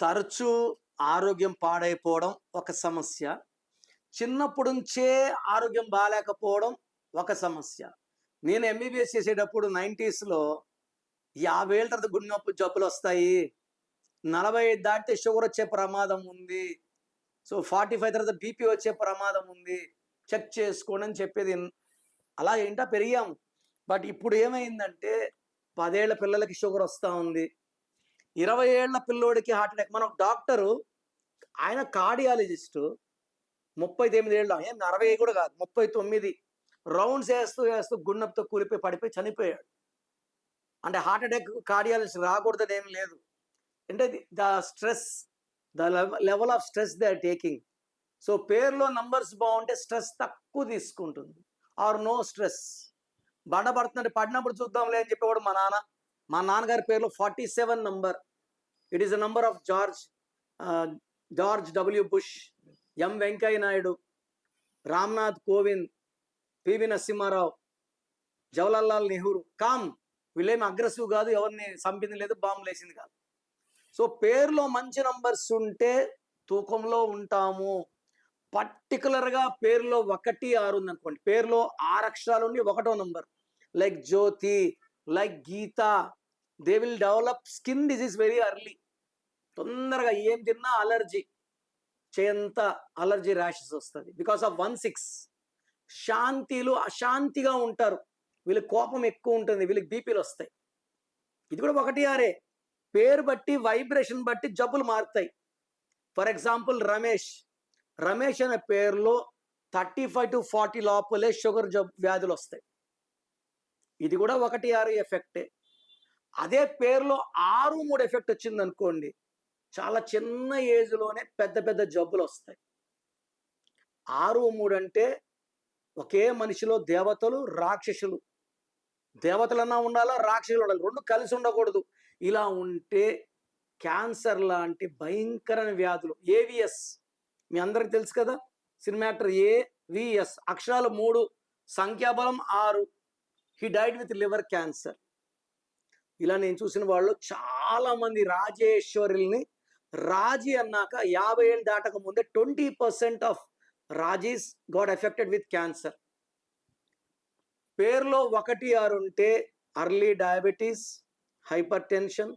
తరచూ ఆరోగ్యం పాడైపోవడం ఒక సమస్య. చిన్నప్పటి నుంచే ఆరోగ్యం బాగాలేకపోవడం ఒక సమస్య. నేను ఎంబీబీఎస్ చేసేటప్పుడు నైంటీస్లో యాభై తర్వాత గుండె నొప్పి జబ్బులు వస్తాయి నలభై ఐదు దాటితే షుగర్ వచ్చే ప్రమాదం ఉంది. సో ఫార్టీ ఫైవ్ తర్వాత బీపీ వచ్చే ప్రమాదం ఉంది. చెక్ చేసుకోండి అని చెప్పేది అలా ఏంటో పెరిగాం బట్ ఇప్పుడు ఏమైందంటే పదేళ్ళ పిల్లలకి షుగర్ వస్తూ ఉంది. ఇరవై ఏళ్ళ పిల్లోడికి హార్ట్ అటాక్. మన డాక్టరు ఆయన కార్డియాలజిస్టు ముప్పై తొమ్మిది ఏళ్ళు ఏం అరవై కూడా కాదు ముప్పై తొమ్మిది రౌండ్స్ వేస్తూ వేస్తూ గుండెతో కూలిపోయి పడిపోయి చనిపోయాడు. అంటే హార్ట్ అటాక్ కార్డియాలజిస్ట్ రాకూడదని ఏం లేదు. అంటే the stress the level of stress they are taking. So పేరులో నంబర్స్ బాగుంటే స్ట్రెస్ తక్కువ తీసుకుంటుంది. Or no stress. బండ పడుతుందంటే పడినప్పుడు చూద్దాంలే అని చెప్పేవాడు మా నాన్న. మా నాన్నగారి పేరులో forty seven number. It is a number of George George W Bush M Venkaiah Naidu Ramnath Kovind PV Narasimha Rao Jawaharlal com వీళ్ళేమి aggressive కాదు ఎవరిని చంపింది లేదు బాంబులు వేసింది కాదు. సో పేరులో మంచి నంబర్స్ ఉంటే తూకంలో ఉంటాము. పర్టికులర్గా పేరులో ఒకటి ఆరు ఉంది అనుకోండి పేరులో ఆరు అక్షరాలు ఉండి ఒకటో number like Jyoti like Gita they will develop skin disease very early తొందరగా ఏం తిన్నా అలర్జీ చేయంత అలర్జీ ర్యాషెస్ వస్తుంది. బికాస్ ఆఫ్ వన్ సిక్స్ శాంతిలు అశాంతిగా ఉంటారు. వీళ్ళకి కోపం ఎక్కువ ఉంటుంది వీళ్ళకి బీపీలు వస్తాయి. ఇది కూడా ఒకటి ఆరే. పేరు బట్టి వైబ్రేషన్ బట్టి జబ్బులు మారుతాయి. For example Ramesh. రమేష్ అనే పేరులో థర్టీ ఫైవ్ టు ఫార్టీ లోపలే షుగర్ జబ్ వ్యాధులు వస్తాయి. ఇది కూడా ఒకటి ఆరు ఎఫెక్టే అదే పేరులో ఆరు మూడు ఎఫెక్ట్ వచ్చింది అనుకోండి చాలా చిన్న ఏజ్లోనే పెద్ద పెద్ద జబ్బులు వస్తాయి. ఆరు మూడు అంటే ఒకే మనిషిలో దేవతలు రాక్షసులు. దేవతలన్నా ఉండాలా రాక్షసులు ఉండాలి. రెండు కలిసి ఉండకూడదు. ఇలా ఉంటే క్యాన్సర్ లాంటి భయంకరమైన వ్యాధులు. ఏవిఎస్ మీ అందరికి తెలుసు కదా? సినిమాక్టర్ ఏవిఎస్ అక్షరాలు మూడు సంఖ్యాబలం ఆరు. He died with liver cancer ఇలా నేను చూసిన వాళ్ళు చాలామంది రాజేశ్వరుల్ని రాజీ అన్నాక యాభై ఏళ్ళు దాటక ముందే twenty percent of Rajis got affected with cancer. పేర్లో ఒకటి ఆరు ఉంటే early diabetes hypertension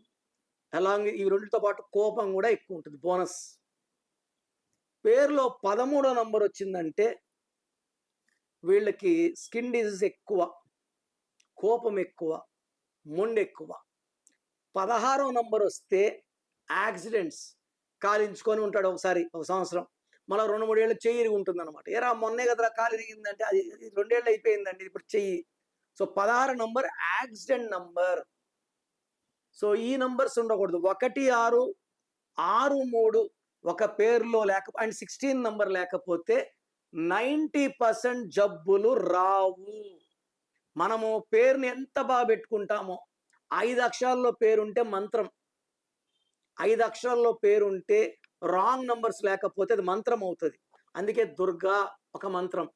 along ఈ రెండుతో పాటు కోపం కూడా ఎక్కువ ఉంటుంది బోనస్. పేర్లో పదమూడో నంబర్ వచ్చిందంటే వీళ్ళకి స్కిన్ డిజీజ్ ఎక్కువ. కోపం ఎక్కువ మొండెక్కువ. పదహారో నంబర్ వస్తే యాక్సిడెంట్స్ కాలించుకొని ఉంటాడు ఒకసారి ఒక సంవత్సరం. మళ్ళీ రెండు మూడు ఏళ్ళు చెయ్యి ఇరిగి ఉంటుంది అనమాట ఏరా మొన్నే కదరా కాలు ఇరిగిందంటే అది రెండేళ్ళు అయిపోయిందండి ఇప్పుడు చెయ్యి. సో పదహారు నంబర్ యాక్సిడెంట్ నంబర్. సో ఈ నంబర్స్ ఉండకూడదు. ఒకటి ఆరు ఆరు మూడు ఒక పేరులో లేక అండ్ సిక్స్టీన్ నంబర్ లేకపోతే నైంటీ పర్సెంట్ జబ్బులు రావు. మనము పేరుని ఎంత బాగా పెట్టుకుంటామో ఐదు అక్షరాల్లో పేరుంటే మంత్రం. ఐదు అక్షరాల్లో పేరుంటే రాంగ్ నంబర్స్ లేకపోతే అది మంత్రం అవుతుంది. అందుకే దుర్గా ఒక మంత్రం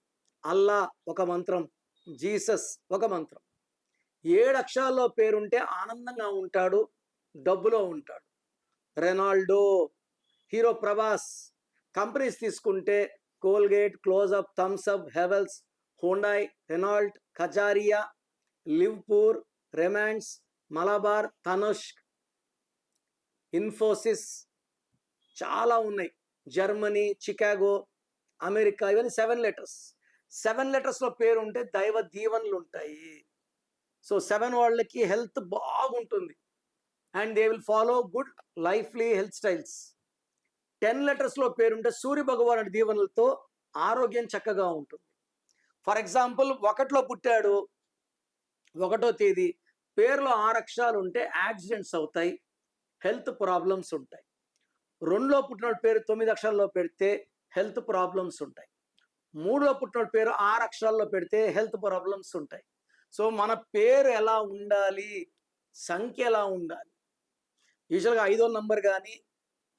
అల్లా ఒక మంత్రం జీసస్ ఒక మంత్రం. ఏడు అక్షరాల్లో పేరుంటే ఆనందంగా ఉంటాడు డబ్బులో ఉంటాడు. రెనాల్డో హీరో ప్రభాస్ కంపెనీస్ తీసుకుంటే Colgate Closeup Thums Up Havells Hyundai Renault Kajaria Livpure Raymonds Malabar Tanishq Infosys చాలా ఉన్నాయి. జర్మనీ చికాగో అమెరికా ఇవన్నీ సెవెన్ లెటర్స్. సెవెన్ లెటర్స్లో పేరు ఉంటే దైవ దీవెనలు ఉంటాయి. సో సెవెన్ వాళ్ళకి హెల్త్ బాగుంటుంది. And they will follow good లైఫ్లీ health styles. Ten లెటర్స్లో పేరుంటే సూర్య భగవానుడి దీవెనలతో ఆరోగ్యం చక్కగా ఉంటుంది. ఫర్ ఎగ్జాంపుల్ ఒకటిలో పుట్టాడు ఒకటో తేదీ పేరులో ఆరు ఉంటే యాక్సిడెంట్స్ అవుతాయి హెల్త్ ప్రాబ్లమ్స్ ఉంటాయి. రెండులో పుట్టిన పేరు తొమ్మిది అక్షరాల్లో పెడితే హెల్త్ ప్రాబ్లమ్స్ ఉంటాయి. మూడులో పుట్టిన పేరు ఆరు అక్షరాల్లో పెడితే హెల్త్ ప్రాబ్లమ్స్ ఉంటాయి. సో మన పేరు ఎలా ఉండాలి? సంఖ్య ఎలా ఉండాలి? యూజువల్గా ఐదో నంబర్ కానీ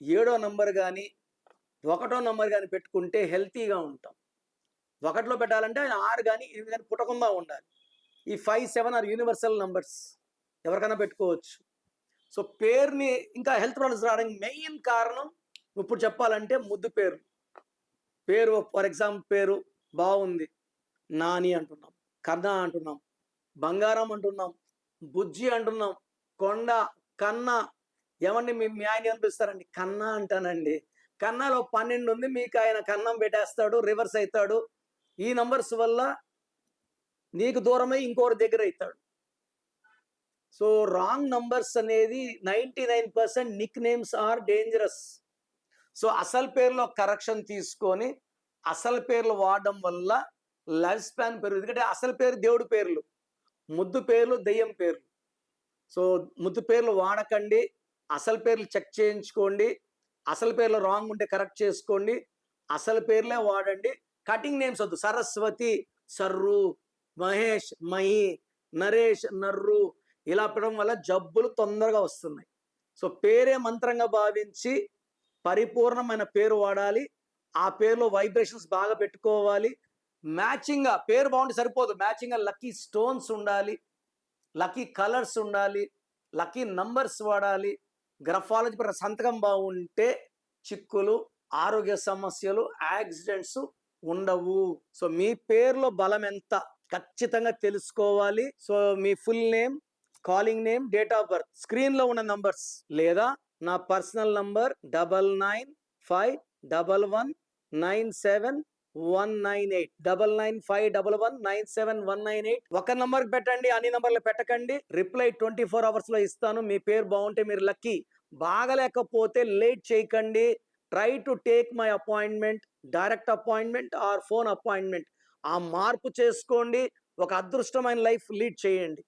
ఏడో నంబర్ కానీ ఒకటో నంబర్ కానీ పెట్టుకుంటే హెల్తీగా ఉంటాం. ఒకటిలో పెట్టాలంటే ఆరు కానీ ఎనిమిది కానీ పుట్టకుండా ఉండాలి. ఈ five seven are universal numbers ఎవరికైనా పెట్టుకోవచ్చు. సో పేరుని ఇంకా హెల్త్ ప్రాబ్లమ్స్ రావడానికి మెయిన్ కారణం ఇప్పుడు చెప్పాలంటే ముద్దు పేరు. పేరు ఫర్ ఎగ్జాంపుల్ పేరు బాగుంది. నాని అంటున్నాం కన్న అంటున్నాం బంగారం అంటున్నాం బుజ్జి అంటున్నాం కొండ కన్న. ఏమండి మీ మీ ఆయన అనిపిస్తారండి కన్నా అంటానండి. కన్నాలో పన్నెండు ఉంది మీకు ఆయన కన్నం పెట్టేస్తాడు రివర్స్ అవుతాడు ఈ నంబర్స్ వల్ల నీకు దూరమై ఇంకోటి దగ్గర అవుతాడు. సో రాంగ్ నంబర్స్ అనేది ninety nine percent nick names are dangerous. So అసలు పేర్లో కరెక్షన్ తీసుకొని అసలు పేర్లు వాడడం వల్ల లైఫ్ స్పాన్ పెరుగు ఎందుకంటే అసలు పేరు దేవుడి పేర్లు ముద్దు పేర్లు దెయ్యం పేర్లు. సో ముద్దు పేర్లు వాడకండి అసలు పేర్లు చెక్ చేయించుకోండి అసలు పేర్లు రాంగ్ ఉంటే కరెక్ట్ చేసుకోండి అసలు పేర్లే వాడండి కటింగ్ నేమ్స్ వద్దు. సరస్వతి సర్రు మహేష్ మహి నరేష్ నర్రు ఇలా పెట్టడం వల్ల జబ్బులు తొందరగా వస్తున్నాయి. సో పేరే మంత్రంగా భావించి పరిపూర్ణమైన పేరు వాడాలి. ఆ పేరులో వైబ్రేషన్స్ బాగా పెట్టుకోవాలి. మ్యాచింగ్గా పేరు బాగుంటే సరిపోదు. మ్యాచింగ్గా లక్కీ స్టోన్స్ ఉండాలి. లక్కీ కలర్స్ ఉండాలి. లక్కీ నంబర్స్ వాడాలి. గ్రఫాలజీ సంతకం బాగుంటే చిక్కులు ఆరోగ్య సమస్యలు యాక్సిడెంట్స్ ఉండవు. సో మీ పేరులో బలం ఎంత ఖచ్చితంగా తెలుసుకోవాలి. So me full name calling name date of birth స్క్రీన్లో ఉన్న నంబర్స్ లేదా నా personal number double nine five double one nine seven one nine eight double nine five double one nine seven one nine eight. ఒక number పెట్టండి అన్ని నంబర్లు పెట్టకండి. Reply twenty four అవర్స్లో ఇస్తాను. మీ పేరు బాగుంటే మీరు లక్కీ. బాగలేకపోతే లేట్ చేయకండి. Try to take my appointment direct appointment or phone appointment ఆ మార్పు చేసుకోండి ఒక అదృష్టమైన లైఫ్ లీడ్ చేయండి.